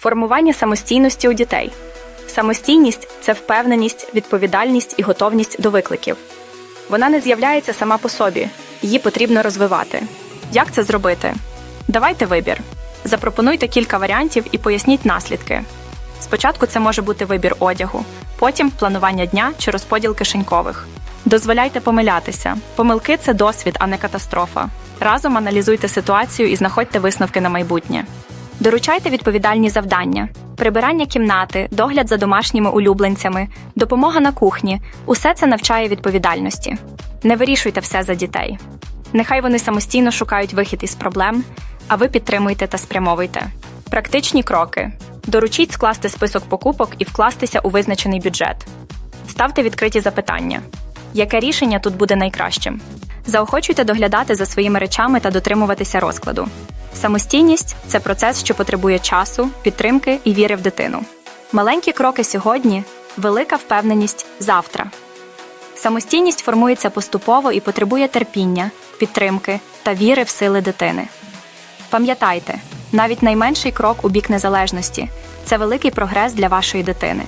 Формування самостійності у дітей. Самостійність це впевненість, відповідальність і готовність до викликів. Вона не з'являється сама по собі, її потрібно розвивати. Як це зробити? Давайте вибір. Запропонуйте кілька варіантів і поясніть наслідки. Спочатку це може бути вибір одягу, потім планування дня чи розподіл кишенькових. Дозволяйте помилятися. Помилки це досвід, а не катастрофа. Разом аналізуйте ситуацію і знаходьте висновки на майбутнє. Доручайте відповідальні завдання: прибирання кімнати, догляд за домашніми улюбленцями, допомога на кухні усе це навчає відповідальності. Не вирішуйте все за дітей. Нехай вони самостійно шукають вихід із проблем, а ви підтримуйте та спрямовуйте. Практичні кроки: доручіть скласти список покупок і вкластися у визначений бюджет. Ставте відкриті запитання: яке рішення тут буде найкращим? Заохочуйте доглядати за своїми речами та дотримуватися розкладу. Самостійність це процес, що потребує часу, підтримки і віри в дитину. Маленькі кроки сьогодні велика впевненість завтра. Самостійність формується поступово і потребує терпіння, підтримки та віри в сили дитини. Пам'ятайте, навіть найменший крок у бік незалежності це великий прогрес для вашої дитини.